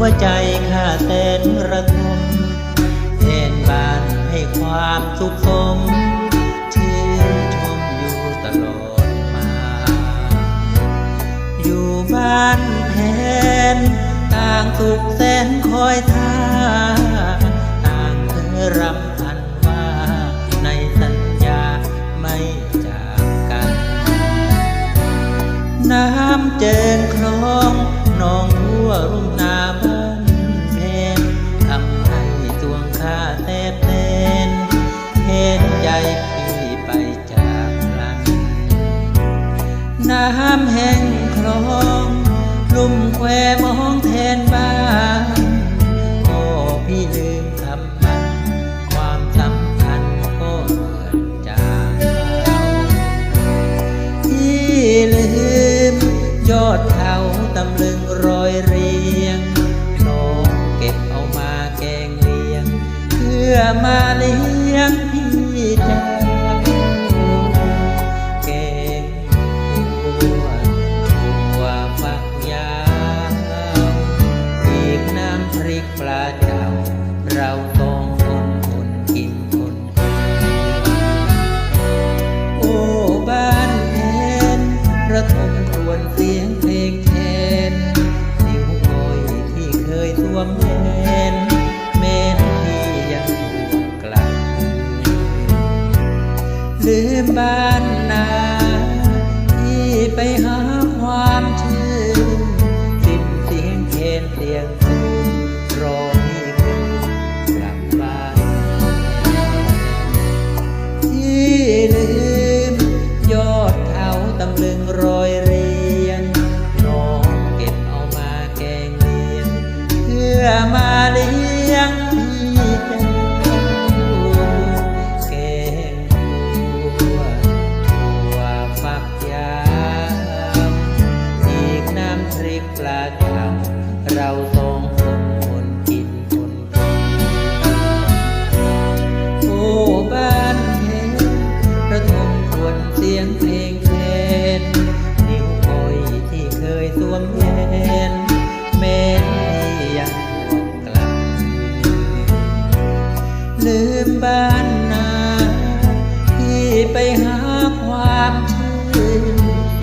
วใจข้าแสนระทมแทนบานให้ความสุขสมชื่นชมอยู่ตลอดมา อยู่บ้านแทนต่างสุขแสนคอยท่าต่างเธอรำพันว่าในสัญญาไม่จากกัน น้ำเจินคลองนองทั่วรุ่มนาบ น้ำแห้งคลองลุ่มแควมองแทนบ้าน ลืมบ้านนาที่ไปหาความชื่นสิ้นเสียงเคนเสียงคืนรอ เพนนิ้วก้อยที่เคยสวมแทนแม้นที่ยังหวงกลับ ลืมบ้านนาที่ไปหาความชื่น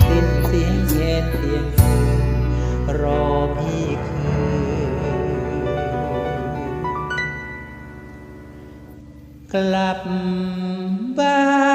สิ้นเสียงแคนเสียงคืนรอพี่คืนกลับบ้าน